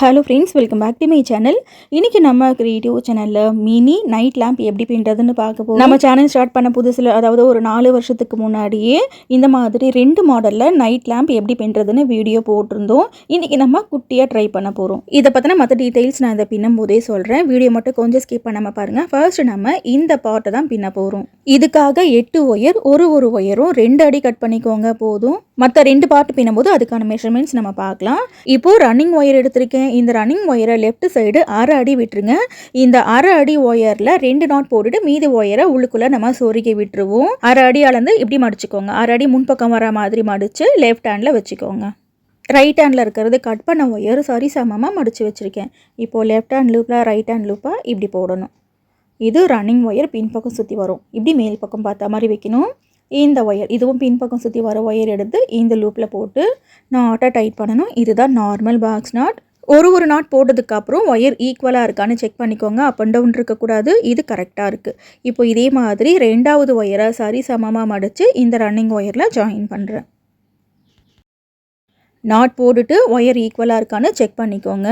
Hello friends welcome back to my channel இன்றைக்கி நம்ம creative சேனலில் மினி நைட் லேம்ப் எப்படி பின்றதுன்னு பார்க்க போகிறோம் நம்ம சேனல் ஸ்டார்ட் பண்ண புதுசில் அதாவது ஒரு நாலு வருஷத்துக்கு முன்னாடியே இந்த மாதிரி ரெண்டு மாடலில் நைட் லேம்ப் எப்படி பின்றதுன்னு வீடியோ போட்டிருந்தோம். இன்றைக்கி நம்ம குட்டியாக ட்ரை பண்ண போகிறோம் இதை பற்றின மற்ற டீட்டெயில்ஸ் நான் இதை பின்னும் போதே சொல்கிறேன் வீடியோ மட்டும் கொஞ்சம் ஸ்கிப் பண்ணாமல் பாருங்கள் ஃபர்ஸ்ட் நம்ம இந்த பார்ட்டை தான் பின்ன போகிறோம் இதுக்காக எட்டு ஒயர் ஒரு ஒரு ஒயரும் ரெண்டு அடி கட் பண்ணிக்கோங்க போதும். மற்ற ரெண்டு பார்ட் பின்னும்போது அதுக்கான மெஷர்மெண்ட்ஸ் நம்ம பார்க்கலாம். இப்போது ரன்னிங் ஒயர் எடுத்திருக்கேன். இந்த ரன்னிங் ஒயரை லெஃப்ட் சைடு அரை அடி விட்டுருங்க. இந்த அரை அடி ஒயரில் ரெண்டு நாட் போட்டுட்டு மீதி ஒயரை உள்ளுக்குள்ளே நம்ம சொருகி விட்டுருவோம். அரை அடி அளந்து இப்படி மடிச்சுக்கோங்க. அரை அடி முன்பக்கம் வர மாதிரி மடித்து லெஃப்ட் ஹேண்டில் வச்சுக்கோங்க. ரைட் ஹேண்டில் இருக்கிறது கட் பண்ண ஒயர் சரி சமமாக மடித்து வச்சுருக்கேன். இப்போது லெஃப்ட் ஹேண்ட் லூப்பில் ரைட் ஹேண்ட் லூப்பாக இப்படி போடணும். இது ரன்னிங் ஒயர் பின்பக்கம் சுற்றி வரும். இப்படி மேல் பக்கம் பார்த்த மாதிரி வைக்கணும். இந்த ஒயர் இதுவும் பின்பக்கம் சுற்றி வர ஒயர் எடுத்து இந்த லூப்பில் போட்டு நாட்டை டைட் பண்ணணும். இதுதான் நார்மல் பாக்ஸ் நாட் ஒரு ஒரு நாட் போட்டதுக்கப்புறம் ஒயர் ஈக்குவலாக இருக்கான்னு செக் பண்ணிக்கோங்க. அப் அண்ட் டவுன் இருக்கக்கூடாது. இது கரெக்டாக இருக்குது இப்போ இதே மாதிரி ரெண்டாவது ஒயரை சரி சமமாக மடித்து இந்த ரன்னிங் ஒயரில் ஜாயின் பண்ணுறேன் நாட் போட்டுட்டு ஒயர் ஈக்குவலாக இருக்கான்னு செக் பண்ணிக்கோங்க.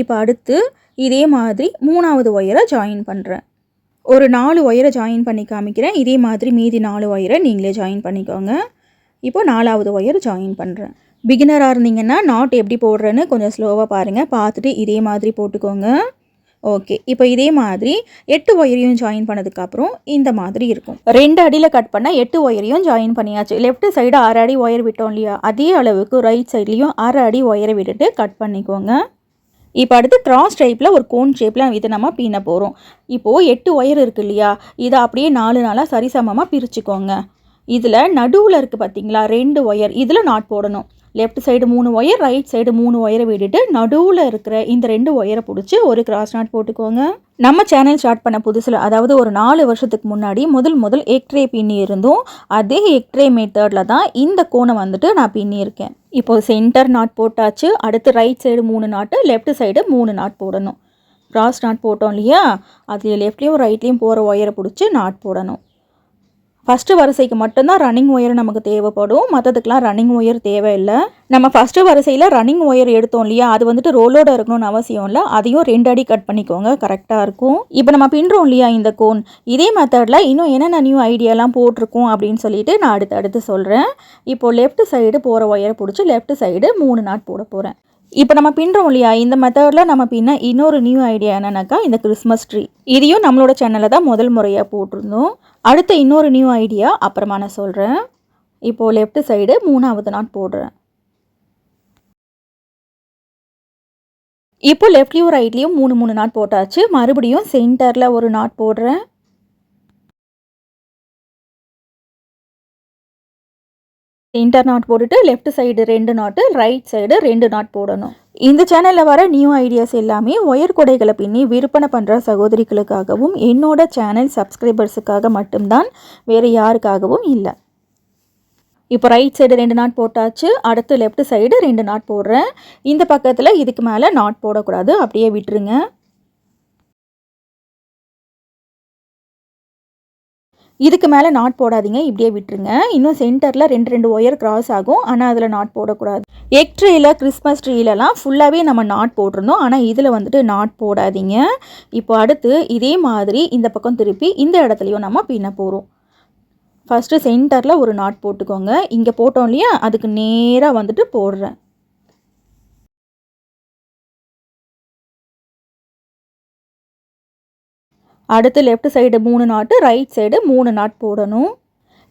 இப்போ அடுத்து இதே மாதிரி மூணாவது ஒயரை ஜாயின் பண்ணுறேன் ஒரு நாலு ஒயரை ஜாயின் பண்ணி காமிக்கிறேன். இதே மாதிரி மீதி நாலு ஒயரை நீங்களே ஜாயின் பண்ணிக்கோங்க. இப்போ நாலாவது ஒயர் ஜாயின் பண்ணுறேன் பிகினராக இருந்தீங்கன்னா நாட் எப்படி போடுறேன்னு கொஞ்சம் ஸ்லோவாக பாருங்கள் பார்த்துட்டு இதே மாதிரி போட்டுக்கோங்க. ஓகே இப்போ இதே மாதிரி எட்டு ஒயரையும் ஜாயின் பண்ணதுக்கப்புறம் இந்த மாதிரி இருக்கும். ரெண்டு அடியில் கட் பண்ணால் எட்டு ஒயரையும் ஜாயின் பண்ணியாச்சு. லெஃப்ட் சைடு ஆறு அடி ஒயர் விட்டோம் இல்லையா? அதே அளவுக்கு ரைட் சைட்லேயும் ஆறு அடி ஒயரை விட்டுட்டு கட் பண்ணிக்கோங்க. இப்போ அடுத்து கிராஸ் டைப்பில் ஒரு கோன் ஷேப்பில் இதை நம்ம பீன போகிறோம் இப்போது எட்டு ஒயர் இருக்கு இல்லையா? இதை அப்படியே நாலு நாளாக சரிசமமாக பிரிச்சுக்கோங்க. இதில் நடுவில் இருக்குது பார்த்தீங்களா ரெண்டு ஒயர். இதில் நாட் போடணும். லெஃப்ட் சைடு மூணு ஒயர் ரைட் சைடு மூணு ஒயரை விட்டுட்டு நடுவில் இருக்கிற இந்த ரெண்டு ஒயரை பிடிச்சி ஒரு கிராஸ் நாட் போட்டுக்கோங்க. நம்ம சேனல் ஸ்டார்ட் பண்ண புதுசில் அதாவது ஒரு நாலு வருஷத்துக்கு முன்னாடி முதல் முதல் எக்ட்ரே பின்னி இருந்தோம் அதே எக்ட்ரே மெத்தடில் தான் இந்த கோணை வந்துட்டு நான் பின்னியிருக்கேன் இப்போ சென்டர் நாட் போட்டாச்சு. அடுத்து ரைட் சைடு மூணு நாட்டு லெஃப்ட் சைடு மூணு நாட் போடணும். கிராஸ் நாட் போட்டோம் இல்லையா? அதில் லெஃப்ட்லேயும் ரைட்லேயும் போகிற ஒயரை பிடிச்சி நாட் போடணும். ஃபஸ்ட்டு வரிசைக்கு மட்டும்தான் ரன்னிங் ஒயர் நமக்கு தேவைப்படும். மற்றதுக்கெலாம் ரன்னிங் ஒயர் தேவையில்லை. நம்ம ஃபஸ்ட்டு வரிசையில் ரன்னிங் ஒயர் எடுத்தோம் இல்லையா? அது வந்துட்டு ரோலோட இருக்கணும்னு அவசியம் இல்லை. அதையும் ரெண்டு அடி கட் பண்ணிக்கோங்க. கரெக்டாக இருக்கும். இப்போ நம்ம பின்னுறோம் இல்லையா இந்த கோன் இதே மெத்தடில் இன்னும் என்னென்ன நியூ ஐடியாலாம் போட்டிருக்கோம் அப்படின்னு சொல்லிட்டு நான் அடுத்து அடுத்து சொல்கிறேன் இப்போது லெஃப்ட் சைடு போகிற ஒயரை பிடிச்சி லெஃப்ட் சைடு மூணு நாட் போட போகிறேன் இப்போ நம்ம பின்னுறோம் இல்லையா? இந்த மெத்தடில் நம்ம பின்ன இன்னொரு நியூ ஐடியா என்னென்னாக்கா இந்த கிறிஸ்மஸ் ட்ரீ இதையும் நம்மளோட சேனலில் தான் முதல் முறையாக போட்டிருந்தோம். அடுத்த இன்னொரு நியூ ஐடியா அப்புறமா நான் சொல்கிறேன் இப்போது லெஃப்ட் சைடு மூணாவது நாட் போடுறேன். இப்போ லெஃப்ட்லேயும் ரைட்லேயும் மூணு மூணு நாட் போட்டாச்சு. மறுபடியும் சென்டரில் ஒரு நாட் போடுறேன். இன்டர் நாட் போட்டுட்டு லெஃப்ட் சைடு ரெண்டு நாட்டு ரைட் சைடு ரெண்டு நாட் போடணும். இந்த சேனலில் வர நியூ ஐடியாஸ் எல்லாமே ஒயர் கொடைகளை பின்னி விற்பனை பண்ணுற சகோதரிகளுக்காகவும் என்னோட சேனல் சப்ஸ்கிரைபர்ஸுக்காக மட்டும்தான் வேறு யாருக்காகவும் இல்லை. இப்போ ரைட் சைடு ரெண்டு நாட் போட்டாச்சு அடுத்து லெஃப்ட் சைடு ரெண்டு நாட் போடுறேன். இந்த பக்கத்தில் இதுக்கு மேலே நாட் போடக்கூடாது அப்படியே விட்டுருங்க. இதுக்கு மேலே நாட் போடாதீங்க இப்படியே விட்டுருங்க. இன்னும் சென்டரில் ரெண்டு ரெண்டு ஒயர் கிராஸ் ஆகும். ஆனால் அதில் நாட் போடக்கூடாது. எக் ட்ரீயில் கிறிஸ்மஸ் ட்ரீலலாம் ஃபுல்லாகவே நம்ம நாட் போட்டிருந்தோம். ஆனால் இதில் வந்துட்டு நாட் போடாதீங்க. இப்போ அடுத்து இதே மாதிரி இந்த பக்கம் திருப்பி இந்த இடத்துலையும் நம்ம பின்ன போகிறோம் ஃபஸ்ட்டு சென்டரில் ஒரு நாட் போட்டுக்கோங்க. இங்கே போட்டோம் இல்லையா? அதுக்கு நேராக வந்துட்டு போடுறேன். அடுத்து லெஃப்ட் சைடு மூணு நாட்டு ரைட் சைடு மூணு நாட் போடணும்.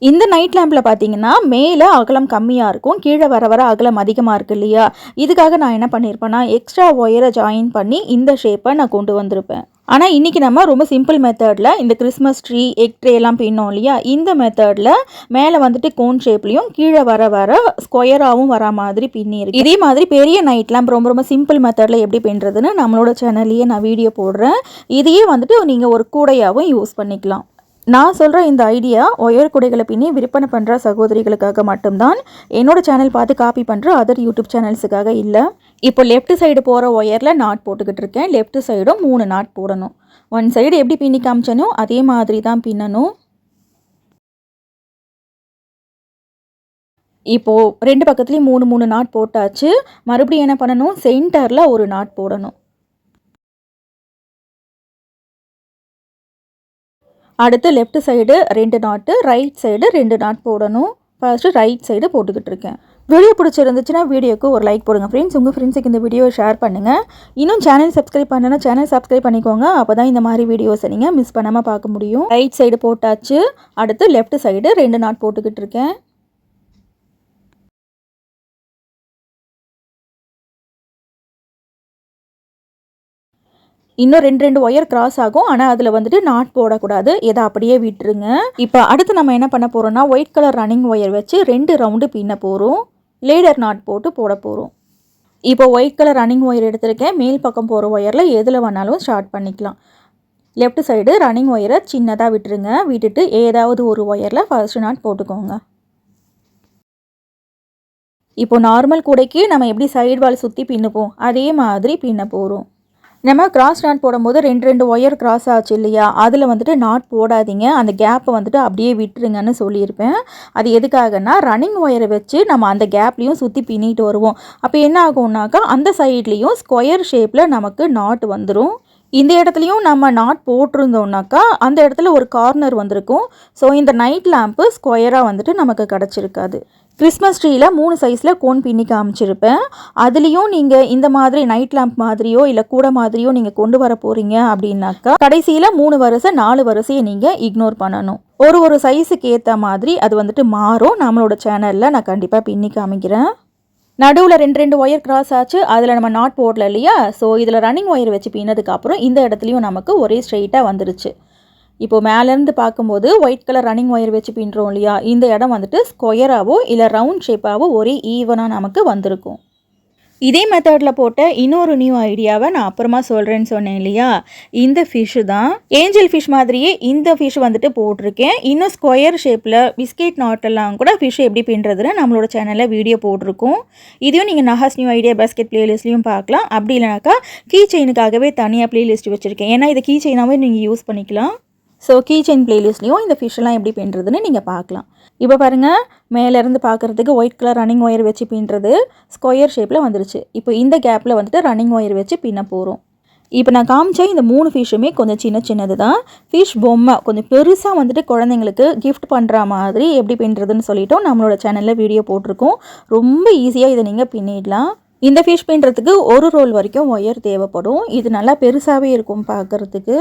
இந்த நைட் லேம்பில் பார்த்தீங்கன்னா மேலே அகலம் கம்மியாக இருக்கும் கீழே வர வர அகலம் அதிகமாக இருக்குது இல்லையா? இதுக்காக நான் என்ன பண்ணியிருப்பேன்னா எக்ஸ்ட்ரா ஒயரை ஜாயின் பண்ணி இந்த ஷேப்பை நான் கொண்டு வந்திருப்பேன். ஆனால் இன்றைக்கி நம்ம ரொம்ப சிம்பிள் மெத்தடில் இந்த கிறிஸ்மஸ் ட்ரீ எக் ட்ரே எல்லாம் பின்னோம் இல்லையா? இந்த மெத்தடில் மேலே வந்துட்டு கோன் ஷேப்லேயும் கீழே வர வர ஸ்கொயராகவும் வர மாதிரி பின்னிருக்கு இதே மாதிரி பெரிய நைட்லாம் ரொம்ப ரொம்ப சிம்பிள் மெத்தடில் எப்படி பின்னுறதுன்னு நம்மளோட சேனல்லையே நான் வீடியோ போடுறேன். இதையே வந்துட்டு நீங்கள் ஒரு கூடையாகவும் யூஸ் பண்ணிக்கலாம். நான் சொல்கிற இந்த ஐடியா ஒயர் குடைகளை பின்னி விற்பனை பண்ணுற சகோதரிகளுக்காக மட்டும்தான். என்னோடய சேனல் பார்த்து காப்பி பண்ணுற அதர் யூடியூப் சேனல்ஸுக்காக இல்லை. இப்போ லெஃப்ட் சைடு போகிற ஒயரில் நாட் போட்டுக்கிட்டு இருக்கேன். லெஃப்ட் சைடும் மூணு நாட் போடணும். ஒன் சைடு எப்படி பின்னி காமிச்சனோ அதே மாதிரி தான் பின்னணும். இப்போது ரெண்டு பக்கத்துலேயும் மூணு மூணு நாட் போட்டாச்சு. மறுபடியும் என்ன பண்ணணும்? சென்டரில் ஒரு நாட் போடணும். அடுத்து லெஃப்ட் சைடு ரெண்டு நாட்டு ரைட் சைடு ரெண்டு நாட் போடணும். ஃபர்ஸ்ட்டு ரைட் சைடு போட்டுக்கிட்டு இருக்கேன். வீடியோ பிடிச்சிருந்துச்சுன்னா வீடியோக்கு ஒரு லைக் போடுங்க. ஃப்ரெண்ட்ஸ் உங்கள் ஃப்ரெண்ட்ஸுக்கு இந்த வீடியோ ஷேர் பண்ணுங்கள் இன்னும் சேனல் சப்ஸ்கிரைப் பண்ணனா சேனல் சப்ஸ்கிரைப் பண்ணிக்கோங்க. அப்போ தான் இந்த மாதிரி வீடியோஸை நீங்கள் மிஸ் பண்ணாமல் பார்க்க முடியும். ரைட் சைடு போட்டாச்சு. அடுத்து லெஃப்ட் சைடு ரெண்டு நாட் போட்டுக்கிட்டு இருக்கேன். இன்னும் ரெண்டு ரெண்டு ஒயர் கிராஸ் ஆகும். ஆனால் அதில் வந்துட்டு நாட் போடக்கூடாது. இதை அப்படியே விட்டுருங்க. இப்போ அடுத்து நம்ம என்ன பண்ண போகிறோம்னா ஒயிட் கலர் ரன்னிங் ஒயர் வச்சு ரெண்டு ரவுண்டு பின்ன போகிறோம் லேடர் நாட் போட்டு போட போகிறோம் இப்போ ஒயிட் கலர் ரன்னிங் ஒயர் எடுத்திருக்கேன். மேல் பக்கம் போகிற ஒயரில் எதில் வேணாலும் ஸ்டார்ட் பண்ணிக்கலாம். லெஃப்ட் சைடு ரன்னிங் ஒயரை சின்னதாக விட்டுருங்க. விட்டுட்டு ஏதாவது ஒரு ஒயரில் ஃபர்ஸ்ட் நாட் போட்டுக்கோங்க. இப்போ நார்மல் கூடைக்கு நம்ம எப்படி சைடு வால் சுற்றி பின்னுப்போம்? அதே மாதிரி பின்ன போகிறோம் நம்ம கிராஸ் நாட் போடும்போது ரெண்டு ரெண்டு ஒயர் கிராஸ் ஆச்சு இல்லையா? அதில் வந்துட்டு நாட் போடாதீங்க. அந்த கேப்பை வந்துட்டு அப்படியே விட்டுருங்கன்னு சொல்லியிருப்பேன். அது எதுக்காகன்னா ரன்னிங் ஒயரை வச்சு நம்ம அந்த கேப்லேயும் சுற்றி பின்னிட்டு வருவோம். அப்போ என்ன ஆகும்னாக்கா அந்த சைட்லேயும் ஸ்கொயர் ஷேப்பில் நமக்கு நாட் வந்துடும் இந்த இடத்துலையும் நம்ம நாட் போட்டிருந்தோம்னாக்கா அந்த இடத்துல ஒரு கார்னர் வந்திருக்கும். ஸோ இந்த நைட் லேம்ப்பு ஸ்கொயராக வந்துட்டு நமக்கு கிடச்சிருக்காது. கிறிஸ்மஸ் ட்ரீயில் மூணு சைஸில் கோன் பின்னி காமிச்சிருப்பேன். அதுலேயும் நீங்கள் இந்த மாதிரி நைட் லேம்ப் மாதிரியோ இல்லை கூட மாதிரியோ நீங்கள் கொண்டு வர போகிறீங்க அப்படின்னாக்கா கடைசியில் மூணு வரிசை நாலு வரிசையை நீங்கள் இக்னோர் பண்ணணும். ஒரு ஒரு சைஸுக்கு ஏற்ற மாதிரி அது வந்துட்டு மாறும். நம்மளோட சேனலில் நான் கண்டிப்பாக பின்னி காமிக்கிறேன். நடுவில் ரெண்டு ரெண்டு ஒயர் கிராஸ் ஆச்சு. அதில் நம்ம நாட் போடல இல்லையா? ஸோ இதில் ரன்னிங் ஒயர் வச்சு பின்னதுக்கப்புறம் இந்த இடத்துலையும் நமக்கு ஒரே ஸ்ட்ரெயிட்டாக வந்துருச்சு. இப்போது மேலேருந்து பார்க்கும்போது ஒயிட் கலர் ரன்னிங் ஒயர் வச்சு பின்னுறோம் இல்லையா? இந்த இடம் வந்துட்டு ஸ்கொயராகவோ இல்லை ரவுண்ட் ஷேப்பாகவோ ஒரே ஈவனாக நமக்கு வந்திருக்கும். இதே மெத்தடில் போட்ட இன்னொரு நியூ ஐடியாவை நான் அப்புறமா சொல்கிறேன்னு சொன்னேன் இல்லையா? இந்த ஃபிஷ்ஷு தான். ஏஞ்சல் ஃபிஷ் மாதிரியே இந்த ஃபிஷ் வந்துட்டு போட்டிருக்கேன். இன்னும் ஸ்கொயர் ஷேப்பில் பிஸ்கெட் நாட்டெல்லாம் கூட ஃபிஷ் எப்படி பின்னுறதுன்னு நம்மளோட சேனலில் வீடியோ போட்டிருக்கோம். இதையும் நீங்கள் நஹாஸ் நியூ ஐடியா பாஸ்கெட் ப்ளேலிஸ்ட்லையும் பார்க்கலாம். அப்படி இல்லைனாக்கா கீ செயினுக்காகவே தனியாக ப்ளேலிஸ்ட் வச்சுருக்கேன். ஏன்னா இதை கீ செயினாகவே நீங்கள் யூஸ் பண்ணிக்கலாம். ஸோ கீ செயின் ப்ளேலிஸ்ட்லேயும் இந்த ஃபிஷ்ஷெல்லாம் எப்படி பின்னுறதுன்னு நீங்கள் பார்க்கலாம். இப்போ பாருங்கள் மேலேருந்து பார்க்குறதுக்கு ஒயிட் கலர் ரன்னிங் ஒயர் வச்சு பின்னுறது ஸ்கொயர் ஷேப்பில் வந்துருச்சு. இப்போ இந்த கேப்பில் வந்துட்டு ரன்னிங் ஒயர் வச்சு பின்ன போகிறோம் இப்போ நான் காமிச்ச இந்த மூணு ஃபிஷ்ஷுமே கொஞ்சம் சின்ன சின்னது தான். ஃபிஷ் பொம்மை கொஞ்சம் பெருசாக வந்துட்டு குழந்தைங்களுக்கு கிஃப்ட் பண்ணுற மாதிரி எப்படி பின்னுறதுன்னு சொல்லிட்டோம் நம்மளோட சேனலில் வீடியோ போட்டிருக்கோம். ரொம்ப ஈஸியாக இதை நீங்கள் பின்னிடலாம். இந்த ஃபிஷ் பின்னுறதுக்கு ஒரு ரோல் வரைக்கும் ஒயர் தேவைப்படும். இது நல்லா பெருசாகவே இருக்கும் பார்க்குறதுக்கு.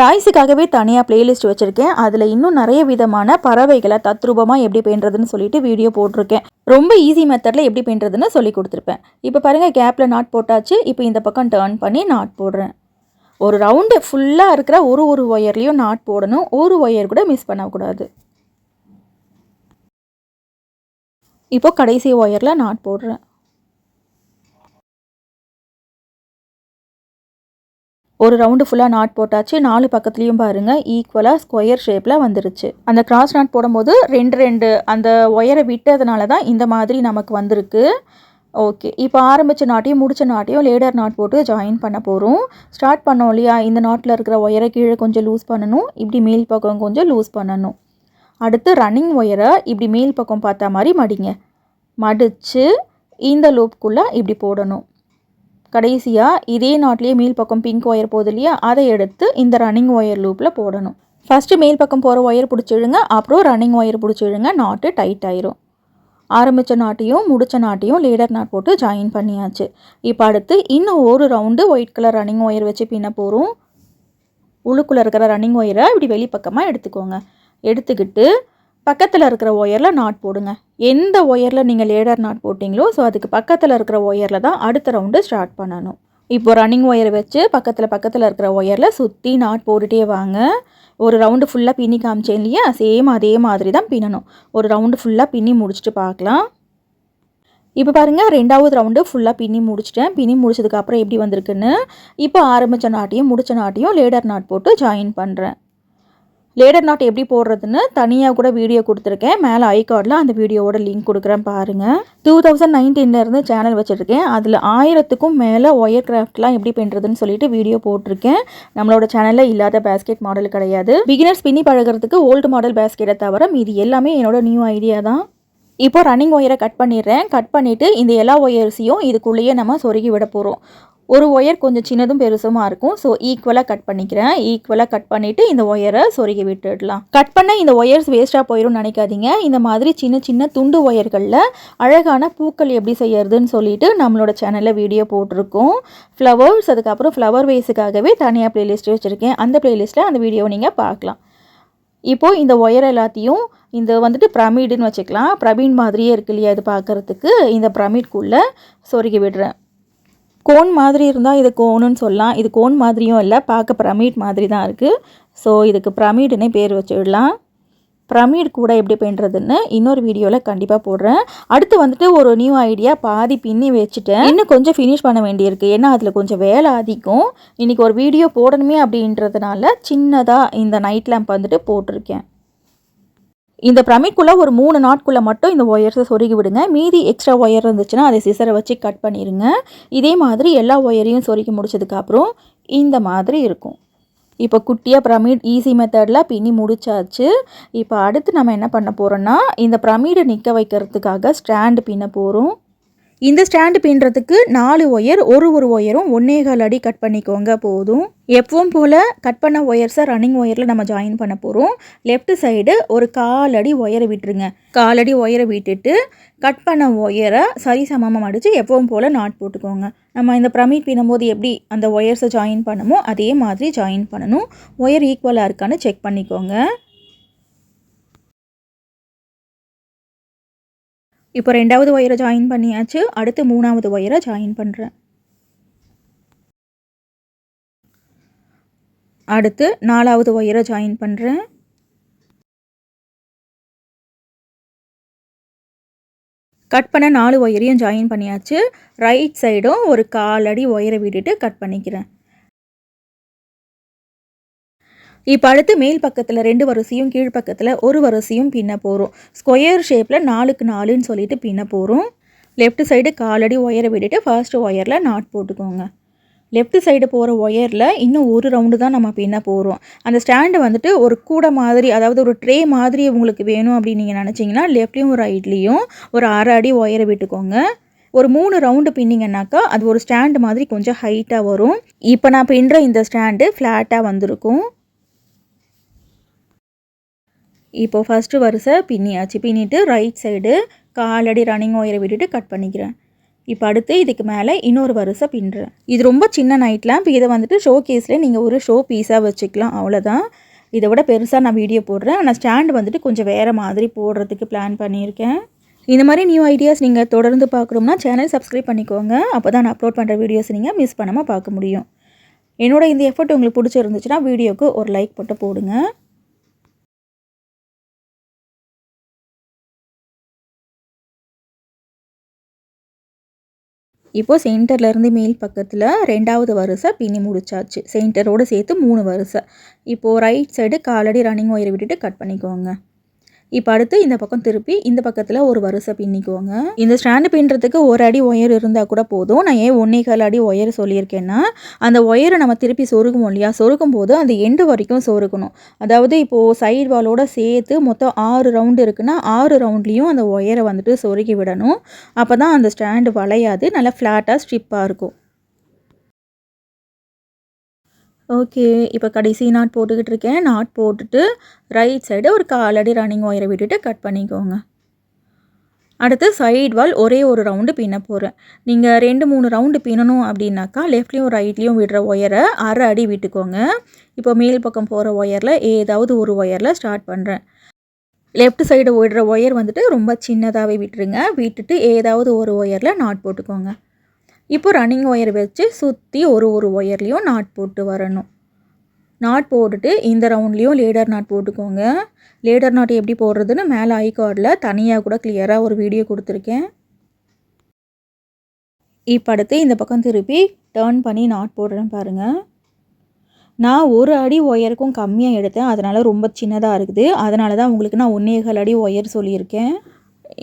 டாய்ஸுக்காகவே தனியாக பிளேலிஸ்ட் வச்சுருக்கேன். அதில் இன்னும் நிறைய விதமான பறவைகளை தத்ரூபமாக எப்படி பெயின்றதுன்னு சொல்லிட்டு வீடியோ போட்டிருக்கேன். ரொம்ப ஈஸி மெத்தடில் எப்படி பெயின்றதுன்னு சொல்லி கொடுத்துருப்பேன். இப்போ பாருங்கள் கேப்பில் நாட் போட்டாச்சு. இப்போ இந்த பக்கம் டேர்ன் பண்ணி நாட் போடுறேன். ஒரு ரவுண்டு ஃபுல்லாக இருக்கிற ஒரு ஒரு ஒயர்லேயும் நாட் போடணும். ஒரு ஒயர் கூட மிஸ் பண்ணக்கூடாது. இப்போ கடைசி ஒயரில் நாட் போடுறேன். ஒரு ரவுண்டு ஃபுல்லாக நாட் போட்டாச்சு. நாலு பக்கத்துலேயும் பாருங்கள் ஈக்குவலாக ஸ்கொயர் ஷேப்பில் வந்துருச்சு. அந்த கிராஸ் நாட் போடும்போது ரெண்டு ரெண்டு அந்த ஒயரை விட்டதுனால தான் இந்த மாதிரி நமக்கு வந்திருக்கு. ஓகே இப்போ ஆரம்பித்த நாட்டையும் முடித்த நாட்டையும் லேடர் நாட் போட்டு ஜாயின் பண்ண போகிறோம் ஸ்டார்ட் பண்ணோம் இல்லையா? இந்த நாட்டில் இருக்கிற ஒயரை கீழே கொஞ்சம் லூஸ் பண்ணணும். இப்படி மேல் பக்கம் கொஞ்சம் லூஸ் பண்ணணும். அடுத்து ரன்னிங் ஒயரை இப்படி மேல் பக்கம் பார்த்த மாதிரி மடிங்க. மடித்து இந்த லூப்புக்குள்ளே இப்படி போடணும். கடைசியாக இதே நாட்லேயே மேல் பக்கம் பிங்க் ஒயர் போகுது இல்லையா? அதை எடுத்து இந்த ரன்னிங் ஒயர் லூப்பில் போடணும். ஃபஸ்ட்டு மேல் பக்கம் போகிற ஒயர் பிடிச்சிடுங்க அப்புறம் ரன்னிங் ஒயர் பிடிச்சிடுங்க நாட்டு டைட் ஆயிரும். ஆரம்பித்த நாட்டையும் முடித்த நாட்டையும் லேடர் நாட் போட்டு ஜாயின் பண்ணியாச்சு. இப்போ அடுத்து இன்னும் ஒரு round white colour running wire வச்சு பின்ன போகிறோம் உள்ளுக்குள்ளே இருக்கிற ரன்னிங் ஒயரை இப்படி வெளிப்பக்கமாக எடுத்துக்கோங்க. எடுத்துக்கிட்டு பக்கத்தில் இருக்கிற ஒயரில் நாட் போடுங்க. எந்த ஒயரில் நீங்கள் லேடர் நாட் போட்டிங்களோ ஸோ அதுக்கு பக்கத்தில் இருக்கிற ஒயரில் தான் அடுத்த ரவுண்டு ஸ்டார்ட் பண்ணணும். இப்போ ரன்னிங் ஒயரை வச்சு பக்கத்தில் பக்கத்தில் இருக்கிற ஒயரில் சுற்றி நாட் போட்டுகிட்டே வாங்க. ஒரு ரவுண்டு ஃபுல்லாக பின்னி காமிச்சேன் இல்லையா? சேம் அதே மாதிரி தான் பின்னணும். ஒரு ரவுண்டு ஃபுல்லாக பின்னி முடிச்சுட்டு பார்க்கலாம். இப்போ பாருங்கள் ரெண்டாவது ரவுண்டு ஃபுல்லாக பின்னி முடிச்சிட்டேன். பின்னி முடிச்சதுக்கப்புறம் எப்படி வந்திருக்குன்னு? இப்போ ஆரம்பித்த நாட்டையும் முடித்த நாட்டையும் லேடர் நாட் போட்டு ஜாயின் பண்ணுறேன் லேடர் நாட் எப்படி போடுறதுன்னு தனியாக கூட வீடியோ கொடுத்துருக்கேன். மேலே ஐ கார்டில் அந்த வீடியோவோட லிங்க் கொடுக்குறேன் பாருங்கள் டூ தௌசண்ட் நைன்டீன்லேருந்து சேனல் வச்சுருக்கேன். அதில் ஆயிரத்துக்கும் மேலே ஒயர் கிராஃப்ட்லாம் எப்படி பண்ணுறதுன்னு சொல்லிட்டு வீடியோ போட்டிருக்கேன். நம்மளோட சேனலில் இல்லாத பேஸ்கெட் மாடல் கிடையாது. பிகினர்ஸ் பின்னி பழகிறதுக்கு ஓல்டு மாடல் பேஸ்கெட்டை தவிர இது எல்லாமே என்னோட நியூ ஐடியா தான். இப்போ ரன்னிங் ஒயரை கட் பண்ணிடுறேன். கட் பண்ணிவிட்டு இந்த எல்லா ஒயர்ஸையும் இதுக்குள்ளேயே நம்ம சொருகி விட போகிறோம் ஒரு ஒயர் கொஞ்சம் சின்னதும் பெருசுமாக இருக்கும். ஸோ ஈக்குவலாக கட் பண்ணிக்கிறேன். ஈக்குவலாக கட் பண்ணிவிட்டு இந்த ஒயரை சொருகி விட்டுடலாம். கட் பண்ண இந்த ஒயர்ஸ் வேஸ்ட்டாக போயிடும் நினைக்காதீங்க. இந்த மாதிரி சின்ன சின்ன துண்டு ஒயர்களில் அழகான பூக்கள் எப்படி செய்யறதுன்னு சொல்லிட்டு நம்மளோட சேனலில் வீடியோ போட்டிருக்கோம். ஃப்ளவர்ஸ் அதுக்கப்புறம் ஃப்ளவர் வேஸுக்காகவே தனியாக ப்ளேலிஸ்ட் வச்சுருக்கேன். அந்த ப்ளேலிஸ்ட்டில் அந்த வீடியோவை நீங்கள் பார்க்கலாம். இப்போது இந்த ஒயர் எல்லாத்தையும் இந்த வந்துட்டு பிரமிடுன்னு வச்சுக்கலாம். பிரமீட் மாதிரியே இருக்கு இல்லையா இது பார்க்குறதுக்கு. இந்த பிரமிட்குள்ளே சொருகி விடுறேன். கோன் மாதிரி இருந்தால் இது கோனுன்னு சொல்லலாம். இது கோன் மாதிரியும் இல்லை பார்க்க பிரமிட் மாதிரி தான் இருக்குது ஸோ இதுக்கு பிரமிடுன்னே பேர் வச்சுடலாம். பிரமிட் கூட எப்படி பண்ணுறதுன்னு இன்னொரு வீடியோவில் கண்டிப்பாக போடுறேன். அடுத்து வந்துட்டு ஒரு நியூ ஐடியா பாதி பின்னி வச்சுட்டேன். இன்னும் கொஞ்சம் ஃபினிஷ் பண்ண வேண்டியிருக்கு. ஏன்னா அதில் கொஞ்சம் வேலை அதிகம். இன்றைக்கி ஒரு வீடியோ போடணுமே அப்படின்றதுனால சின்னதாக இந்த நைட் லேம்ப் வந்துட்டு போட்டிருக்கேன். இந்த பிரமிட்குள்ளே ஒரு மூணு நாட்குள்ளே மட்டும் இந்த ஒயர்ஸை சொருகி விடுங்க. மீதி எக்ஸ்ட்ரா ஒயர் இருந்துச்சுன்னா அதை சிசரை வச்சு கட் பண்ணிடுங்க இதே மாதிரி எல்லா ஒயரையும் சொருகி முடிச்சதுக்கப்புறம் இந்த மாதிரி இருக்கும். இப்போ குட்டியாக பிரமிட் ஈஸி மெத்தடில் பின்னி முடிச்சாச்சு. இப்போ அடுத்து நம்ம என்ன பண்ண போகிறோன்னா இந்த பிரமிடை நிற்க வைக்கிறதுக்காக ஸ்டாண்டு பின்ன போகிறோம் இந்த ஸ்டாண்டு பின்னுறதுக்கு நாலு ஒயர் ஒரு ஒரு ஒயரும் ஒன்னேகால் அடி கட் பண்ணிக்கோங்க போதும். எப்பவும் போல் கட் பண்ண ஒயர்ஸை ரன்னிங் ஒயரில் நம்ம ஜாயின் பண்ண போகிறோம் லெஃப்ட் சைடு ஒரு கால் அடி ஒயரை விட்டுருங்க. காலடி ஒயரை விட்டுட்டு கட் பண்ண ஒயரை சரி சமமாக மடித்து எப்பவும் போல் நாட் போட்டுக்கோங்க. நம்ம இந்த பிரமிட் பின்னும்போது எப்படி அந்த ஒயர்ஸை ஜாயின் பண்ணமோ அதே மாதிரி ஜாயின் பண்ணணும். ஒயர் ஈக்குவலாக இருக்கான்னு செக் பண்ணிக்கோங்க. இப்போ ரெண்டாவது ஒயரை ஜாயின் பண்ணியாச்சு. அடுத்து மூணாவது ஒயரை ஜாயின் பண்ணுறேன் அடுத்து நாலாவது ஒயரை ஜாயின் பண்ணுறேன் கட் பண்ண நாலு ஒயரையும் ஜாயின் பண்ணியாச்சு. ரைட் சைடும் ஒரு கால் அடி ஒயரை விட்டுட்டு கட் பண்ணிக்கிறேன். இப்போ அடுத்து மேல் பக்கத்தில் ரெண்டு வரிசையும் கீழ் பக்கத்தில் ஒரு வரிசையும் பின்ன போகிறோம் ஸ்கொயர் ஷேப்பில் நாலுக்கு நாலுன்னு சொல்லிட்டு பின்ன போகிறோம் லெஃப்ட் சைடு காலடி ஒயரை விட்டுட்டு ஃபர்ஸ்ட் ஒயரில் நாட் போட்டுக்கோங்க. லெஃப்ட் சைடு போகிற ஒயரில் இன்னும் ஒரு ரவுண்டு தான் நம்ம பின்ன போகிறோம் அந்த ஸ்டாண்டு வந்துட்டு ஒரு கூடை மாதிரி அதாவது ஒரு ட்ரே மாதிரி உங்களுக்கு வேணும் அப்படின்னு நீங்கள் நினச்சிங்கன்னா லெஃப்ட்லேயும் ரைட்லேயும் ஒரு அரை அடி ஒயரை விட்டுக்கோங்க. ஒரு மூணு ரவுண்டு பின்னிங்கன்னாக்கா அது ஒரு ஸ்டாண்டு மாதிரி கொஞ்சம் ஹைட்டாக வரும். இப்போ நான் பின்னுற இந்த ஸ்டாண்டு ஃப்ளாட்டாக வந்திருக்கும். இப்போ ஃபஸ்ட்டு வரிசை பின்னியாச்சு. பின்னிட்டு ரைட் சைடு காலடி ரன்னிங் ஒயரை விட்டுட்டு கட் பண்ணிக்கிறேன். இப்போ அடுத்து இதுக்கு மேலே இன்னொரு வரிசை பின்னுறேன். இது ரொம்ப சின்ன நைட் லேம்ப் இதை வந்துட்டு ஷோ கேஸில் நீங்கள் ஒரு ஷோ பீஸாக வச்சுக்கலாம். அவ்வளோதான் இதை விட பெருசாக நான் வீடியோ போடுறேன். ஆனால் ஸ்டாண்டு வந்துட்டு கொஞ்சம் வேறு மாதிரி போடுறதுக்கு பிளான் பண்ணியிருக்கேன். இந்த மாதிரி நியூ ஐடியாஸ் நீங்கள் தொடர்ந்து பார்க்கணும்னா சேனல் சப்ஸ்கிரைப் பண்ணிக்கோங்க. அப்போ தான் நான் அப்லோட் பண்ணுற வீடியோஸ் நீங்கள் மிஸ் பண்ணாமல் பார்க்க முடியும். என்னோட இந்த எஃபர்ட் உங்களுக்கு பிடிச்சிருந்துச்சுன்னா வீடியோக்கு ஒரு லைக் போட்டு போடுங்க. இப்போது சென்டர்லேருந்து மேல் பக்கத்தில் ரெண்டாவது வரிசை பின்னி முடிச்சாச்சு. சென்டரோடு சேர்த்து மூணு வரிசை. இப்போது ரைட் சைடு காலடி ரன்னிங் ஒயரை விட்டுட்டு கட் பண்ணிக்கோங்க. இப்போ அடுத்து இந்த பக்கம் திருப்பி இந்த பக்கத்தில் ஒரு வரிசை பின்னிக்குவோங்க இந்த ஸ்டாண்டு பின்னுறதுக்கு ஒரு அடி ஒயர் இருந்தால் கூட போதும். நான் ஏன் ஒன்றே கால் அடி ஒயர் சொல்லியிருக்கேன்னா அந்த ஒயரை நம்ம திருப்பி சொருகுவோம் இல்லையா? சொருகும் போது அந்த எண்டு வரைக்கும் சொருகணும். அதாவது இப்போது சைடு வாலோட சேர்த்து மொத்தம் ஆறு ரவுண்டு இருக்குன்னா ஆறு ரவுண்ட்லேயும் அந்த ஒயரை வந்துட்டு சொருகி விடணும். அப்போ தான் அந்த ஸ்டாண்டு வளையாது. நல்லா ஃப்ளாட்டாக ஸ்ட்ரிப்பாக இருக்கும். ஓகே இப்போ கடைசி நாட் போட்டுக்கிட்டு இருக்கேன். நாட் போட்டுட்டு ரைட் சைடு ஒரு காலடி ரன்னிங் ஒயரை விட்டுட்டு கட் பண்ணிக்கோங்க. அடுத்து சைடு வால் ஒரே ஒரு ரவுண்டு பின்ன போகிறேன் நீங்கள் ரெண்டு மூணு ரவுண்டு பின்னணும் அப்படின்னாக்கா லெஃப்ட்லேயும் ரைட்லேயும் விடுற ஒயரை அரை அடி விட்டுக்கோங்க. இப்போ மேல் பக்கம் போகிற ஒயரில் ஏதாவது ஒரு ஒயரில் ஸ்டார்ட் பண்ணுறேன் லெஃப்ட் சைடு விடுற ஒயர் வந்துட்டு ரொம்ப சின்னதாகவே விட்டுருங்க. விட்டுட்டு ஏதாவது ஒரு ஒயரில் நாட் போட்டுக்கோங்க. இப்போ ரன்னிங் ஒயர் வச்சு சுற்றி ஒரு ஒரு ஒயர்லேயும் நாட் போட்டு வரணும். நாட் போட்டுட்டு இந்த ரவுண்ட்லேயும் லேடர் நாட் போட்டுக்கோங்க. லேடர் நாட் எப்படி போடுறதுன்னு மேலே ஐ கார்டில் தனியாக கூட கிளியராக ஒரு வீடியோ கொடுத்துருக்கேன். இப்போ அடுத்து இந்த பக்கம் திருப்பி டேர்ன் பண்ணி நாட் போடுறேன் பாருங்கள் நான் ஒரு அடி ஒயருக்கும் கம்மியாக எடுத்தேன். அதனால் ரொம்ப சின்னதாக இருக்குது. அதனால தான் உங்களுக்கு நான் ஒன்றேகால் அடி ஒயர் சொல்லியிருக்கேன்.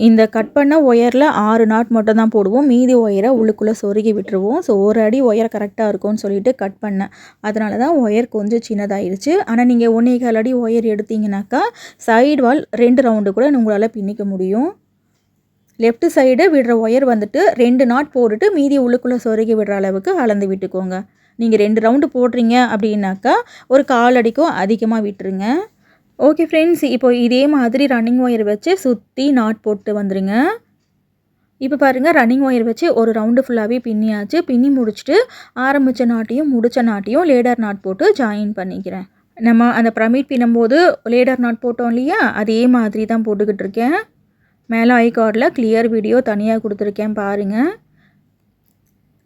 இந்த கட் பண்ண ஒயரில் ஆறு நாட் மட்டும் தான் போடுவோம். மீதி ஒயரை உள்ளுக்குள்ளே சொருகி விட்டுருவோம். ஸோ ஒரு அடி ஒயர் கரெக்டாக இருக்கும்னு சொல்லிட்டு கட் பண்ணேன் அதனால தான் ஒயர் கொஞ்சம் சின்னதாகிடுச்சு ஆனால் நீங்கள் ஒன்றே கால் அடி ஒயர் எடுத்தீங்கனாக்கா சைடு வால் ரெண்டு ரவுண்டு கூட உங்களால் பின்னிக்க முடியும். லெஃப்ட் சைடு விடுற ஒயர் வந்துட்டு ரெண்டு நாட் போட்டுட்டு மீதி உள்ளுக்குள்ளே சொருகி விடுற அளவுக்கு அளந்து விட்டுக்கோங்க. நீங்கள் ரெண்டு ரவுண்டு போடுறீங்க அப்படின்னாக்கா ஒரு கால் அடிக்கும் அதிகமாக விட்டுருங்க. ஓகே ஃப்ரெண்ட்ஸ் இப்போ இதே மாதிரி ரன்னிங் ஒயர் வச்சு சுற்றி நாட் போட்டு வந்துடுங்க இப்போ பாருங்கள் ரன்னிங் ஒயர் வச்சு ஒரு ரவுண்டு ஃபுல்லாகவே பின்னியாச்சு. பின்னி முடிச்சுட்டு ஆரம்பித்த நாட்டையும் முடித்த நாட்டையும் லேடர் நாட் போட்டு ஜாயின் பண்ணிக்கிறேன். நம்ம அந்த பிரமிட் பின்னும்போது லேடர் நாட் போட்டோம் இல்லையா? அதே மாதிரி தான் போட்டுக்கிட்டு இருக்கேன். மேலே ஐ கார்டில் கிளியர் வீடியோ தனியாக கொடுத்துருக்கேன் பாருங்கள்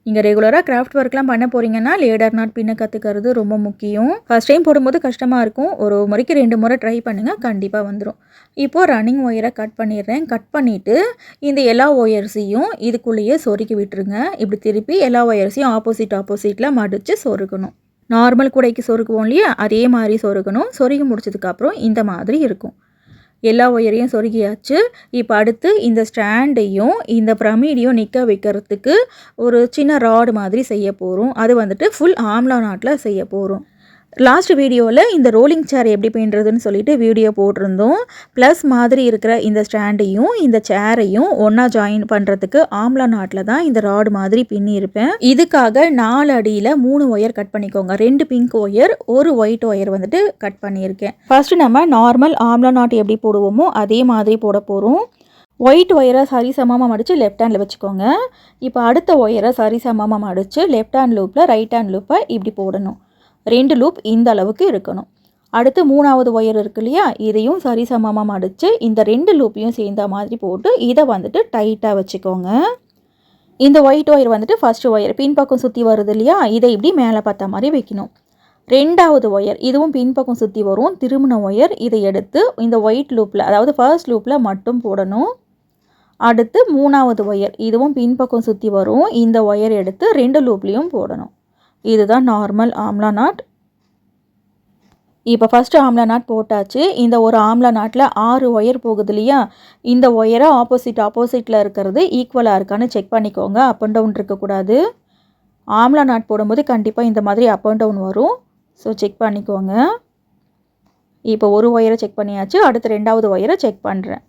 நீங்கள் ரெகுலராக கிராஃப்ட் ஒர்க்லாம் பண்ண போகிறீங்கன்னா லேடர் நாட் பின்ன கற்றுக்கிறது ரொம்ப முக்கியம். ஃபஸ்ட் டைம் போடும்போது கஷ்டமாக இருக்கும். ஒரு முறைக்கு ரெண்டு முறை ட்ரை பண்ணுங்கள் கண்டிப்பாக வந்துடும் இப்போது ரன்னிங் ஒயரை கட் பண்ணிடுறேன். கட் பண்ணிவிட்டு இந்த எல்லா ஒயர்ஸையும் இதுக்குள்ளேயே சொருக்கி விட்டுருங்க. இப்படி திருப்பி எல்லா ஒயர்ஸையும் ஆப்போசிட் ஆப்போசிட்டில் மடித்து சொருக்கணும். நார்மல் கூடைக்கு சொருக்குவோம் இல்லையா? அதே மாதிரி சொருக்கணும். சொருகி முடிச்சதுக்கப்புறம் இந்த மாதிரி இருக்கும். எல்லா ஒயரையும் சொருகியாச்சு. இப்போ அடுத்து இந்த ஸ்டாண்டையும் இந்த பிரமிடையும் நிற்க வைக்கிறதுக்கு ஒரு சின்ன ராடு மாதிரி செய்ய போகிறோம் அது வந்துட்டு ஃபுல் ஆம்லா நாட்டில் செய்ய போகிறோம் லாஸ்ட் வீடியோவில் இந்த ரோலிங் சேர் எப்படி பண்ணுறதுன்னு சொல்லிட்டு வீடியோ போட்டிருந்தோம். ப்ளஸ் மாதிரி இருக்கிற இந்த ஸ்டாண்டையும் இந்த சேரையும் ஒன்றா ஜாயின் பண்ணுறதுக்கு ஆம்லா நாட்டில் தான் இந்த ராடு மாதிரி பின்னியிருப்பேன். இதுக்காக நாலு அடியில் மூணு ஒயர் கட் பண்ணிக்கோங்க. ரெண்டு பிங்க் ஒயர் ஒரு ஒயிட் ஒயர் வந்துட்டு கட் பண்ணியிருக்கேன். ஃபஸ்ட்டு நம்ம நார்மல் ஆம்லா நாட் எப்படி போடுவோமோ அதே மாதிரி போட போகிறோம் ஒயிட் ஒயரை சரிசமமாக மடித்து லெஃப்ட் ஹேண்டில் வச்சுக்கோங்க. இப்போ அடுத்த ஒயரை சரிசமமாக மடித்து லெஃப்ட் ஹேண்ட் லூப்பில் ரைட் ஹேண்ட் லூப்பை இப்படி போடணும். ரெண்டு லூப் இந்த அளவுக்கு இருக்கணும். அடுத்து மூணாவது ஒயர் இருக்கு இல்லையா? இதையும் சரிசமமாக மடித்து இந்த ரெண்டு லூப்பையும் சேர்ந்த மாதிரி போட்டு இதை வந்துட்டு டைட்டாக வச்சுக்கோங்க. இந்த ஒயிட் ஒயர் வந்துட்டு ஃபஸ்ட்டு ஒயர் பின்பக்கம் சுற்றி வருது இல்லையா? இதை இப்படி மேலே பார்த்த மாதிரி வைக்கணும். ரெண்டாவது ஒயர் இதுவும் பின்பக்கம் சுற்றி வரும். திருமண ஒயர் இதை எடுத்து இந்த ஒயிட் லூப்பில் அதாவது ஃபர்ஸ்ட் லூப்பில் மட்டும் போடணும். அடுத்து மூணாவது ஒயர் இதுவும் பின்பக்கம் சுற்றி வரும். இந்த ஒயர் எடுத்து ரெண்டு லூப்லேயும் போடணும். இதுதான் நார்மல் ஆம்லா நாட். இப்போ ஃபஸ்ட்டு ஆம்லா நாட் போட்டாச்சு. இந்த ஒரு ஆம்லா நாட்டில் ஆறு ஒயர் போகுது இல்லையா? இந்த ஒயரை ஆப்போசிட் ஆப்போசிட்டில் இருக்கிறது ஈக்குவலாக இருக்கான்னு செக் பண்ணிக்கோங்க. அப் அண்ட் டவுன் இருக்கக்கூடாது. ஆம்லா நாட் போடும்போது கண்டிப்பாக இந்த மாதிரி அப் அண்ட் டவுன் வரும். ஸோ செக் பண்ணிக்கோங்க. இப்போ ஒரு ஒயரை செக் பண்ணியாச்சு. அடுத்து ரெண்டாவது ஒயரை செக் பண்ணுறேன்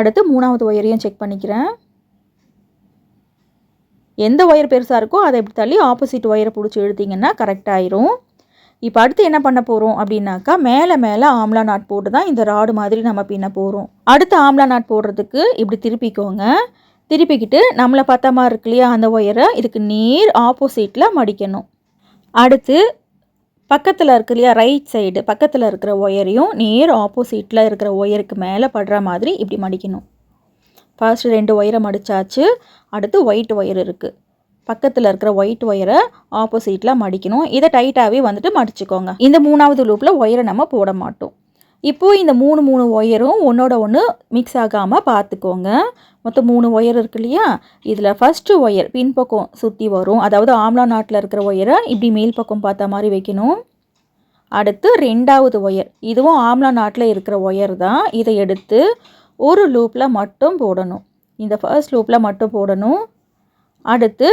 அடுத்து மூணாவது ஒயரையும் செக் பண்ணிக்கிறேன். எந்த ஒயர் பெருசாக இருக்கோ அதை இப்படி தள்ளி ஆப்போசிட் ஒயரை பிடிச்சி இழுத்திங்கன்னா கரெக்டாயிரும் இப்போ அடுத்து என்ன பண்ண போகிறோம் அப்படின்னாக்கா மேலே மேலே ஆம்லா நாட் போட்டு தான் இந்த ராடு மாதிரி நம்ம பின்ன போகிறோம் அடுத்து ஆம்லா நாட் போடுறதுக்கு இப்படி திருப்பிக்கோங்க. திருப்பிக்கிட்டு நம்மளை பார்த்த மாதிரி இருக்கு இல்லையா அந்த ஒயரை இதுக்கு நேர் ஆப்போசிட்டில் மடிக்கணும். அடுத்து பக்கத்தில் இருக்கு இல்லையா ரைட் சைடு பக்கத்தில் இருக்கிற ஒயரையும் நேர் ஆப்போசிட்டில் இருக்கிற ஒயருக்கு மேலே படுற மாதிரி இப்படி மடிக்கணும். ஃபர்ஸ்ட் ரெண்டு ஒயரை மடித்தாச்சு அடுத்து ஒயிட் ஒயர் இருக்குது பக்கத்தில் இருக்கிற ஒயிட் ஒயரை ஆப்போசிட்டில் மடிக்கணும். இதை டைட்டாகவே வந்துட்டு மடிச்சுக்கோங்க. இந்த மூணாவது லூப்பில் ஒயரை நம்ம போட மாட்டோம். இப்போது இந்த மூணு மூணு ஒயரும் ஒன்றோட ஒன்று மிக்ஸ் ஆகாமல் பார்த்துக்கோங்க மொத்தம் மூணு ஒயர் இருக்கு இல்லையா? இதில் ஃபஸ்ட்டு ஒயர் பின்பக்கம் சுற்றி வரும். அதாவது ஆம்லா நாட்டில் இருக்கிற ஒயரை இப்படி மேல் பக்கம் பார்த்த மாதிரி வைக்கணும். அடுத்து ரெண்டாவது ஒயர் இதுவும் ஆம்லா நாட்டில் இருக்கிற ஒயர் தான். இதை எடுத்து ஒரு லூப்பில் மட்டும் போடணும். இந்த ஃபர்ஸ்ட் லூப்பில் மட்டும் போடணும். அடுத்து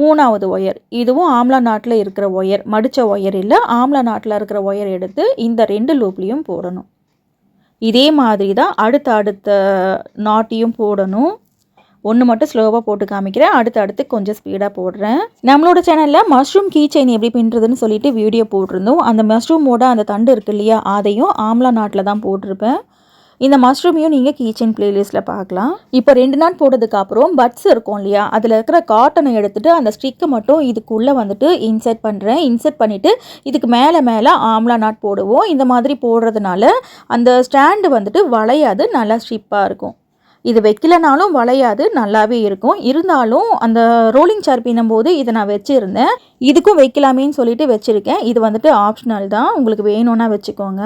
மூணாவது ஒயர் இதுவும் ஆம்லா நாட்டில் இருக்கிற ஒயர் மடித்த ஒயர் இல்லை ஆம்லா நாட்டில் இருக்கிற ஒயர் எடுத்து இந்த ரெண்டு லூப்லேயும் போடணும். இதே மாதிரி தான் அடுத்த அடுத்த நாட்டையும் போடணும். ஒன்று மட்டும் ஸ்லோவாக போட்டு காமிக்கிறேன். அடுத்து அடுத்து கொஞ்சம் ஸ்பீடாக போடுறேன். நம்மளோட சேனலில் மஷ்ரூம் கீ செயின் எப்படி பின்னுறதுன்னு சொல்லிட்டு வீடியோ போட்டிருந்தோம். அந்த மஷ்ரூமோட அந்த தண்டு இருக்கு இல்லையா அதையும் ஆம்லா நாட்டில் தான் போட்டிருப்பேன். இந்த மஷ்ரூமையும் நீங்கள் கிச்சன் பிளேலிஸ்ட்டில் பார்க்கலாம். இப்போ ரெண்டு நாள் போட்டதுக்கு அப்புறம் பட்ஸ் இருக்கும் இல்லையா? அதில் இருக்கிற காட்டனை எடுத்துகிட்டு அந்த ஸ்டிக்கை மட்டும் இதுக்குள்ளே வந்துட்டு இன்சர்ட் பண்ணுறேன் இன்சர்ட் பண்ணிவிட்டு இதுக்கு மேலே மேலே ஆம்லா நாட் போடுவோம். இந்த மாதிரி போடுறதுனால அந்த ஸ்டாண்டு வந்துட்டு வளையாது நல்லா ஸ்டிப்பாக இருக்கும். இது வைக்கலனாலும் வளையாது நல்லாவே இருக்கும். இருந்தாலும் அந்த ரோலிங் சேர் பின்னும்போது இதை நான் வச்சுருந்தேன். இதுக்கும் வைக்கலாமேன்னு சொல்லிட்டு வச்சுருக்கேன். இது வந்துட்டு ஆப்ஷனல் தான். உங்களுக்கு வேணும்னா வச்சுக்கோங்க.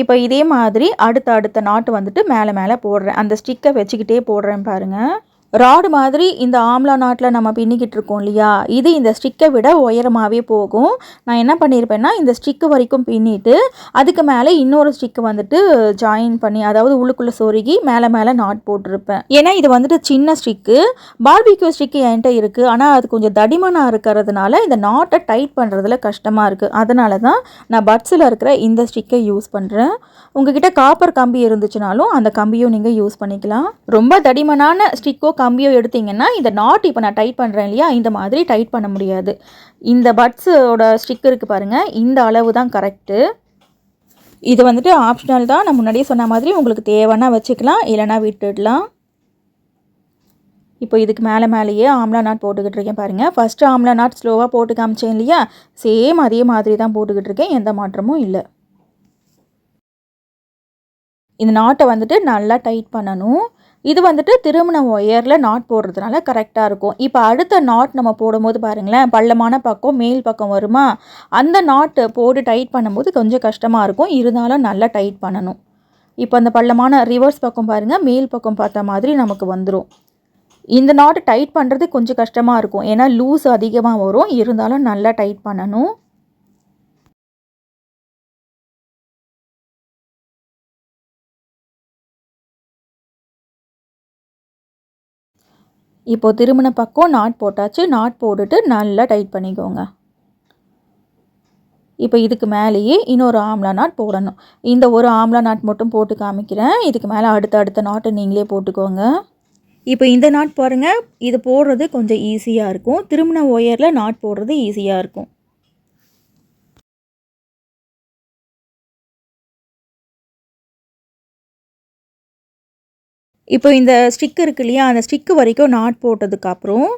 இப்போ இதே மாதிரி அடுத்த அடுத்த நாட்டு வந்துட்டு மேலே மேலே போடுறேன். அந்த ஸ்டிக்கை வச்சுக்கிட்டே போடுறேன் பாருங்கள் ராடு மாதிரி இந்த ஆம்லா நாட்டில் நம்ம பின்னிக்கிட்டு இருக்கோம் இல்லையா? இது இந்த ஸ்டிக்கை விட உயரமாகவே போகும். நான் என்ன பண்ணியிருப்பேன்னா இந்த ஸ்டிக்கு வரைக்கும் பின்னிட்டு அதுக்கு மேலே இன்னொரு ஸ்டிக்கு வந்துட்டு ஜாயின் பண்ணி அதாவது உள்ளுக்குள்ளே சொருகி மேலே மேலே நாட் போட்டிருப்பேன். ஏன்னா இது வந்துட்டு சின்ன ஸ்டிக்கு. பார்பிக்யூ ஸ்டிக்கு என்கிட்ட இருக்குது ஆனால் அது கொஞ்சம் தடிமனாக இருக்கிறதுனால இந்த நாட்டை டைட் பண்ணுறதுல கஷ்டமாக இருக்குது அதனால தான் நான் பட்ஸில் இருக்கிற இந்த ஸ்டிக்கை யூஸ் பண்ணுறேன் உங்ககிட்ட காப்பர் கம்பி இருந்துச்சுனாலும் அந்த கம்பியும் நீங்கள் யூஸ் பண்ணிக்கலாம். ரொம்ப தடிமனான ஸ்டிக்கோ கம்பியோ எடுத்தீங்கன்னா இந்த நாட் இப்போ நான் டைட் பண்ணுறேன் இல்லையா? இந்த மாதிரி டைட் பண்ண முடியாது. இந்த பட்ஸோட ஸ்டிக் இருக்குது பாருங்கள் இந்த அளவு தான் கரெக்டு இது வந்துட்டு ஆப்ஷனல் தான். நான் முன்னாடியே சொன்ன மாதிரி உங்களுக்கு தேவைன்னா வச்சுக்கலாம் இல்லைனா விட்டுடலாம். இப்போ இதுக்கு மேலே மேலேயே ஆம்லா நாட் போட்டுக்கிட்டு இருக்கேன் பாருங்கள் ஃபஸ்ட்டு ஆம்லா நாட் ஸ்லோவாக போட்டு காமிச்சேன் இல்லையா? சேம் அதே மாதிரி தான் போட்டுக்கிட்டு இருக்கேன். எந்த மாற்றமும் இல்லை. இந்த நாட்டை வந்துட்டு நல்லா டைட் பண்ணணும். இது வந்துட்டு திருமண ஒயரில் நாட் போடுறதுனால கரெக்டாக இருக்கும். இப்போ அடுத்த நாட் நம்ம போடும்போது பாருங்களேன் பள்ளமான பக்கம் மேல் பக்கம் வருமா? அந்த நாட்டு போட்டு டைட் பண்ணும்போது கொஞ்சம் கஷ்டமாக இருக்கும். இருந்தாலும் நல்லா டைட் பண்ணணும். இப்போ அந்த பள்ளமான ரிவர்ஸ் பக்கம் பாருங்கள் மேல் பக்கம் பார்த்த மாதிரி நமக்கு வந்துடும் இந்த நாட்டு டைட் பண்ணுறது கொஞ்சம் கஷ்டமாக இருக்கும். ஏன்னா லூஸ் அதிகமாக வரும். இருந்தாலும் நல்லா டைட் பண்ணணும். இப்போது திருமண பக்கம் நாட் போட்டாச்சு. நாட் போட்டுட்டு நல்லா டைட் பண்ணிக்கோங்க. இப்போ இதுக்கு மேலேயே இன்னொரு ஆம்லா நாட் போடணும். இந்த ஒரு ஆம்லா நாட் மட்டும் போட்டு காமிக்கிறேன். இதுக்கு மேலே அடுத்த அடுத்த நாட்டை நீங்களே போட்டுக்கோங்க. இப்போ இந்த நாட் பாருங்கள் இது போடுறது கொஞ்சம் ஈஸியாக இருக்கும். திருமண ஒயரில் நாட் போடுறது ஈஸியாக இருக்கும். இப்போ இந்த ஸ்டிக் இருக்கு இல்லையா அந்த ஸ்டிக்கு வரைக்கும் நாட் போட்டதுக்கப்புறம்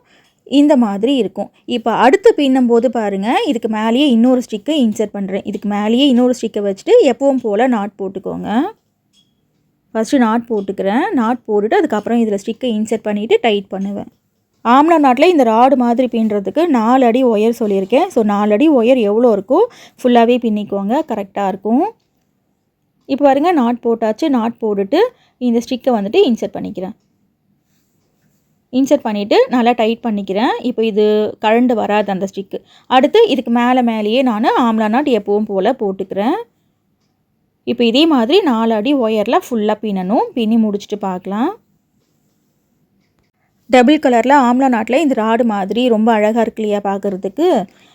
இந்த மாதிரி இருக்கும். இப்போ அடுத்து பின்னும் போது பாருங்கள் இதுக்கு மேலேயே இன்னொரு ஸ்டிக்கை இன்சர்ட் பண்ணுறேன் இதுக்கு மேலேயே இன்னொரு ஸ்டிக்கை வச்சுட்டு எப்பவும் போல் நாட் போட்டுக்கோங்க. ஃபஸ்ட்டு நாட் போட்டுக்கிறேன். நாட் போட்டுட்டு அதுக்கப்புறம் இதில் ஸ்டிக்கை இன்சர்ட் பண்ணிவிட்டு டைட் பண்ணுவேன். ஆம்லா நாட்டில் இந்த ராடு மாதிரி பின்னுறதுக்கு நாலு அடி ஒயர் சொல்லியிருக்கேன். ஸோ நாலு அடி ஒயர் எவ்வளோ இருக்கோ ஃபுல்லாகவே பின்னிக்கோங்க. கரெக்டாக இருக்கும். இப்போ பாருங்கள் நாட் போட்டாச்சு. நாட் போட்டுட்டு இந்த ஸ்டிக்கை வந்துட்டு இன்சர்ட் பண்ணிக்கிறேன். இன்சர்ட் பண்ணிவிட்டு நல்லா டைட் பண்ணிக்கிறேன். இப்போ இது கழண்டு வராது அந்த ஸ்டிக்கு அடுத்து இதுக்கு மேலே மேலேயே நான் ஆம்லா நாட் எப்பவும் போல் போட்டுக்கிறேன். இப்போ இதே மாதிரி நாலு அடி ஒயரில் ஃபுல்லாக பின்னணும். பின்னி முடிச்சுட்டு பார்க்கலாம். டபுள் கலரில் ஆம்லா நாட்டில் இந்த ராடு மாதிரி ரொம்ப அழகாக இருக்கு இல்லையா பார்க்குறதுக்கு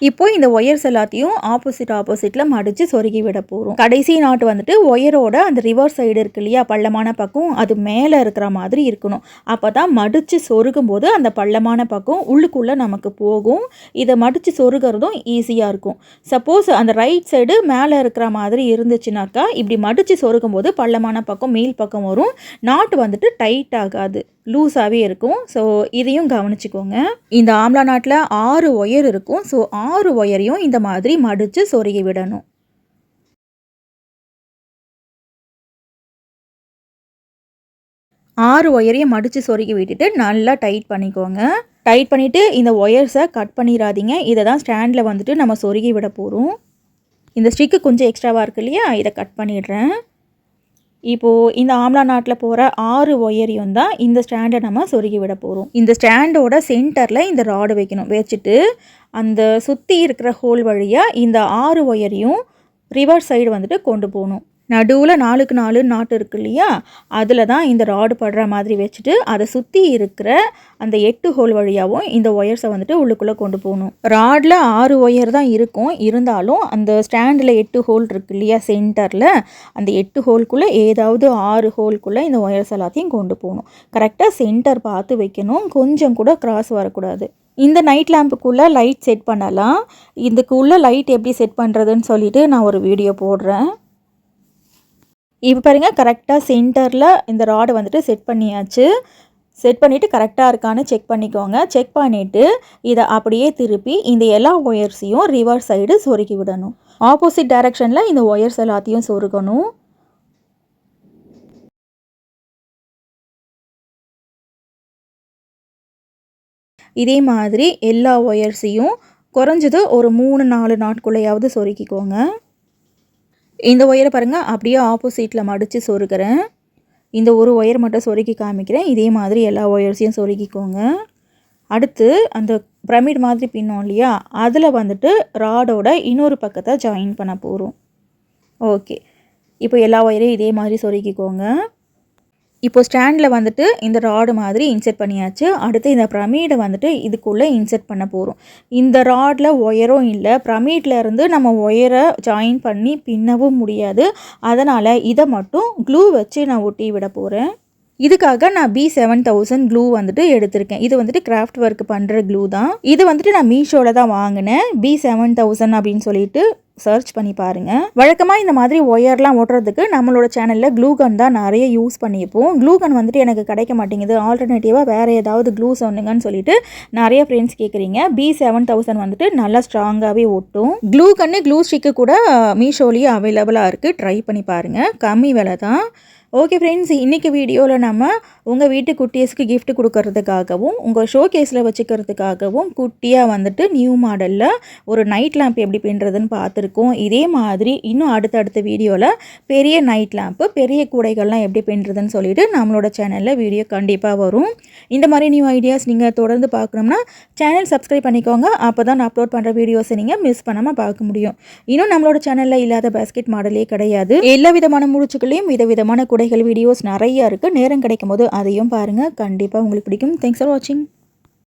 இப்போது இந்த ஒயர்ஸ் எல்லாத்தையும் ஆப்போசிட் ஆப்போசிட்டில் மடித்து சொருகி விட போகிறோம் கடைசி நாட்டு வந்துட்டு ஒயரோட அந்த ரிவர்ஸ் சைடு இருக்கு இல்லையா பள்ளமான பக்கம் அது மேலே இருக்கிற மாதிரி இருக்கணும். அப்போ தான் மடித்து சொருகும் போது அந்த பள்ளமான பக்கம் உள்ளுக்குள்ளே நமக்கு போகும். இதை மடித்து சொருகிறதும் ஈஸியாக இருக்கும். சப்போஸ் அந்த ரைட் சைடு மேலே இருக்கிற மாதிரி இருந்துச்சுனாக்கா இப்படி மடித்து சொருகும் போது பள்ளமான பக்கம் மேல் பக்கம் வரும். நாட்டு வந்துட்டு டைட் ஆகாது. லூஸாகவே இருக்கும். ஸோ ஸோ இதையும் கவனிச்சுக்கோங்க. இந்த ஆம்லா நாட்டில் ஆறு ஒயர் இருக்கும். ஸோ ஆறு ஒயரையும் இந்த மாதிரி மடித்து சொருகி விடணும். ஆறு ஒயரையும் மடித்து சொருகி விட்டுட்டு நல்லா டைட் பண்ணிக்கோங்க. டைட் பண்ணிவிட்டு இந்த ஒயர்ஸை கட் பண்ணிடாதீங்க இதை தான் ஸ்டாண்டில் வந்துட்டு நம்ம சொருகி விட போகிறோம் இந்த ஸ்டிக்கு கொஞ்சம் எக்ஸ்ட்ராவாக இருக்கு இல்லையா? இதை கட் பண்ணிடுறேன். இப்போது இந்த ஆம்லா நாட்டில் போகிற ஆறு ஒயரையும் தான் இந்த ஸ்டாண்டை நம்ம சொருகி விட போகிறோம் இந்த ஸ்டாண்டோட சென்டரில் இந்த ராடு வைக்கணும். வச்சுட்டு அந்த சுற்றி இருக்கிற ஹோல் வழியாக இந்த ஆறு ஒயரையும் ரிவர்ஸ் சைடு வந்துட்டு கொண்டு போகணும். நடுவில் நாலுக்கு நாலு நாட்டு இருக்கு இல்லையா? அதில் தான் இந்த ராடு படுற மாதிரி வச்சுட்டு அதை சுற்றி இருக்கிற அந்த எட்டு ஹோல் வழியாகவும் இந்த ஒயர்ஸை வந்துட்டு உள்ளுக்குள்ளே கொண்டு போகணும். ராடில் ஆறு ஒயர் தான் இருக்கும். இருந்தாலும் அந்த ஸ்டாண்டில் எட்டு ஹோல் இருக்கு இல்லையா? சென்டரில் அந்த எட்டு ஹோல்குள்ளே ஏதாவது ஆறு ஹோல்குள்ளே இந்த ஒயர்ஸ் எல்லாத்தையும் கொண்டு போகணும். கரெக்டாக சென்டர் பார்த்து வைக்கணும். கொஞ்சம் கூட கிராஸ் வரக்கூடாது. இந்த நைட் லேம்புக்குள்ளே லைட் செட் பண்ணலாம். இதுக்குள்ளே லைட் எப்படி செட் பண்ணுறதுன்னு சொல்லிட்டு நான் ஒரு வீடியோ போடுறேன். இப்போ பாருங்கள் கரெக்டாக சென்டரில் இந்த ராடை வந்துட்டு செட் பண்ணியாச்சு. செட் பண்ணிவிட்டு கரெக்டாக இருக்கான்னு செக் பண்ணிக்கோங்க. செக் பண்ணிவிட்டு இதை அப்படியே திருப்பி இந்த எல்லா ஒயர்ஸையும் ரிவர்ஸ் சைடு சொருக்கி விடணும். ஆப்போசிட் டைரக்ஷனில் இந்த ஒயர்ஸ் எல்லாத்தையும் சொருகணும். இதே மாதிரி எல்லா ஒயர்ஸையும் குறைஞ்சது ஒரு மூணு நாலு நாட்குள்ளேயாவது சொருக்கிக்கோங்க. இந்த ஒயரை பாருங்கள் அப்படியே ஆப்போசிட்டில் மடித்து சொருக்கிறேன் இந்த ஒரு ஒயர் மட்டும் சொருக்கி காமிக்கிறேன். இதே மாதிரி எல்லா ஒயர்ஸையும் சொருக்கிக்கோங்க அடுத்து அந்த பிரமிட் மாதிரி பின்னோம் இல்லையா? அதில் வந்துட்டு ராடோட இன்னொரு பக்கத்தை ஜாயின் பண்ண போகிறோம் ஓகே இப்போ எல்லா ஒயரையும் இதே மாதிரி சொருக்கிக்கோங்க இப்போ ஸ்டாண்டில் வந்துட்டு இந்த ராடு மாதிரி இன்செர்ட் பண்ணியாச்சு. அடுத்து இந்த பிரமீடை வந்துட்டு இதுக்குள்ளே இன்செர்ட் பண்ண போகிறோம் இந்த ராடில் ஒயரும் இல்லை. பிரமீட்ல இருந்து நம்ம ஒயரை ஜாயின் பண்ணி பின்னவும் முடியாது. அதனால் இதை மட்டும் க்ளூ வச்சு நான் ஒட்டி விட போகிறேன் இதுக்காக நான் பி செவன் தௌசண்ட் க்ளூ வந்துட்டு எடுத்திருக்கேன். இது வந்துட்டு கிராஃப்ட் ஒர்க் பண்ணுற க்ளூ தான். இது வந்துட்டு நான் மீஷோவில் தான் வாங்கினேன். பி செவன் தௌசண்ட் அப்படின்னு சொல்லிட்டு சர்ச் பண்ணி பாருங்கள் வழக்கமாக இந்த மாதிரி ஒயர்லாம் ஓட்டுறதுக்கு நம்மளோட சேனலில் க்ளூகன் தான் நிறைய யூஸ் பண்ணியிருப்போம். க்ளூகன் வந்துட்டு எனக்கு கிடைக்க மாட்டேங்குது. ஆல்டர்னேட்டிவாக வேறு ஏதாவது க்ளூ சொன்னுங்கன்னு சொல்லிட்டு நிறைய ஃப்ரெண்ட்ஸ் கேட்குறீங்க பி செவன் தௌசண்ட் வந்துட்டு நல்லா ஸ்ட்ராங்காகவே ஒட்டும். க்ளூ கன்று க்ளூ ஸ்டிக்கு கூட மீஷோலேயே அவைலபிளாக இருக்குது ட்ரை பண்ணி பாருங்கள் கம்மி விலை தான். ஓகே ஃப்ரெண்ட்ஸ் இன்றைக்கி வீடியோவில் நம்ம உங்கள் வீட்டு குட்டீஸ்க்கு கிஃப்ட் கொடுக்கறதுக்காகவும் உங்கள் ஷோ கேஸில் வச்சுக்கிறதுக்காகவும் குட்டியாக வந்துட்டு நியூ மாடலில் ஒரு நைட் லேம்ப் எப்படி பின்னுறதுன்னு இருக்கும். இதே மாதிரி இன்னும் அடுத்தடுத்த வீடியோவில் பெரிய நைட் லேம்ப்பு பெரிய கூடைகள்லாம் எப்படி பின்னுறதுன்னு சொல்லிட்டு நம்மளோட சேனலில் வீடியோ கண்டிப்பாக வரும். இந்த மாதிரி நியூ ஐடியாஸ் நீங்கள் தொடர்ந்து பார்க்கணும்னா சேனல் சப்ஸ்கிரைப் பண்ணிக்கோங்க. அப்போ தான் நான் அப்லோட் பண்ணுற வீடியோஸை நீங்கள் மிஸ் பண்ணாமல் பார்க்க முடியும். இன்னும் நம்மளோட சேனலில் இல்லாத பேஸ்கெட் மாடலே கிடையாது. எல்லா விதமான முடிச்சுகளையும் விதவிதமான குடைகள் வீடியோஸ் நிறையா இருக்குது நேரம் கிடைக்கும் போது அதையும் பாருங்கள் கண்டிப்பாக உங்களுக்கு பிடிக்கும். தேங்க்ஸ் ஃபார் வாட்சிங்